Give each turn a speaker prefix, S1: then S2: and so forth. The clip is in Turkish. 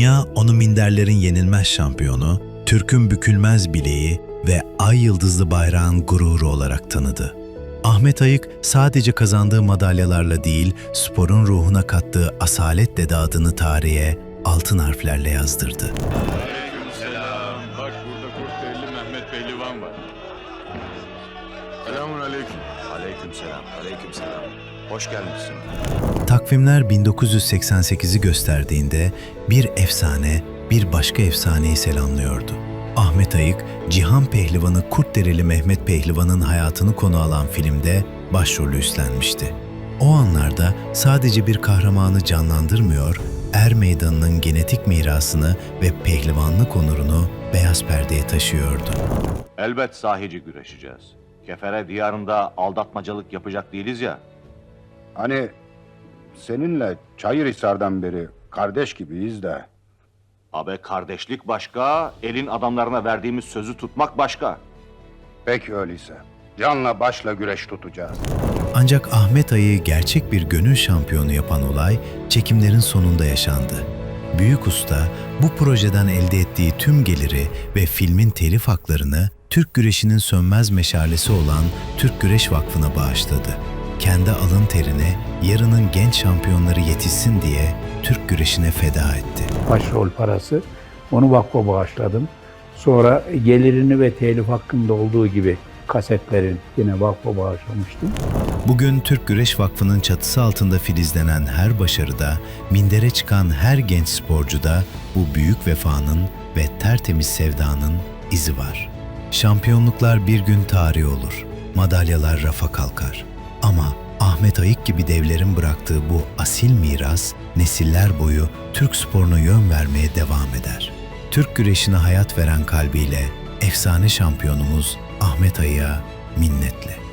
S1: Dünya onu minderlerin yenilmez şampiyonu, Türk'ün bükülmez bileği ve ay yıldızlı bayrağın gururu olarak tanıdı. Ahmet Ayık sadece kazandığı madalyalarla değil, sporun ruhuna kattığı asaletle de adını tarihe altın harflerle yazdırdı.
S2: Selam. Bak burada Kurtderili Mehmet Pehlivan var. Selamun aleyküm.
S3: Aleykümselam, aleykümselam. Hoş gelmişsin.
S1: Takvimler 1988'i gösterdiğinde bir efsane bir başka efsaneyi selamlıyordu. Ahmet Ayık, Cihan Pehlivanı Kurtdereli Mehmet Pehlivan'ın hayatını konu alan filmde başrolü üstlenmişti. O anlarda sadece bir kahramanı canlandırmıyor, er meydanının genetik mirasını ve pehlivanlık onurunu beyaz perdeye taşıyordu.
S3: Elbet sahici güreşeceğiz. Kefere diyarında aldatmacalık yapacak değiliz ya.
S4: Hani seninle Çayırhisar'dan beri kardeş gibiyiz de.
S3: Abe kardeşlik başka, elin adamlarına verdiğimiz sözü tutmak başka.
S4: Peki öyleyse. Canla başla güreş tutacağız.
S1: Ancak Ahmet Ay'ı gerçek bir gönül şampiyonu yapan olay çekimlerin sonunda yaşandı. Büyük usta bu projeden elde ettiği tüm geliri ve filmin telif haklarını Türk güreşinin sönmez meşalesi olan Türk Güreş Vakfı'na bağışladı. Kendi alın terini yarının genç şampiyonları yetişsin diye Türk güreşine feda etti.
S5: başrol parası. Onu vakfa bağışladım. Sonra gelirini ve telif hakkında olduğu gibi kasetlerin yine vakfa bağışlamıştım.
S1: Bugün Türk Güreş Vakfı'nın çatısı altında filizlenen her başarıda, mindere çıkan her genç sporcuda bu büyük vefanın ve tertemiz sevdanın izi var. Şampiyonluklar bir gün tarih olur, madalyalar rafa kalkar. Ama Ahmet Ayık gibi devlerin bıraktığı bu asil miras, nesiller boyu Türk sporuna yön vermeye devam eder. Türk güreşine hayat veren kalbiyle efsane şampiyonumuz Ahmet Ayık'a minnetle.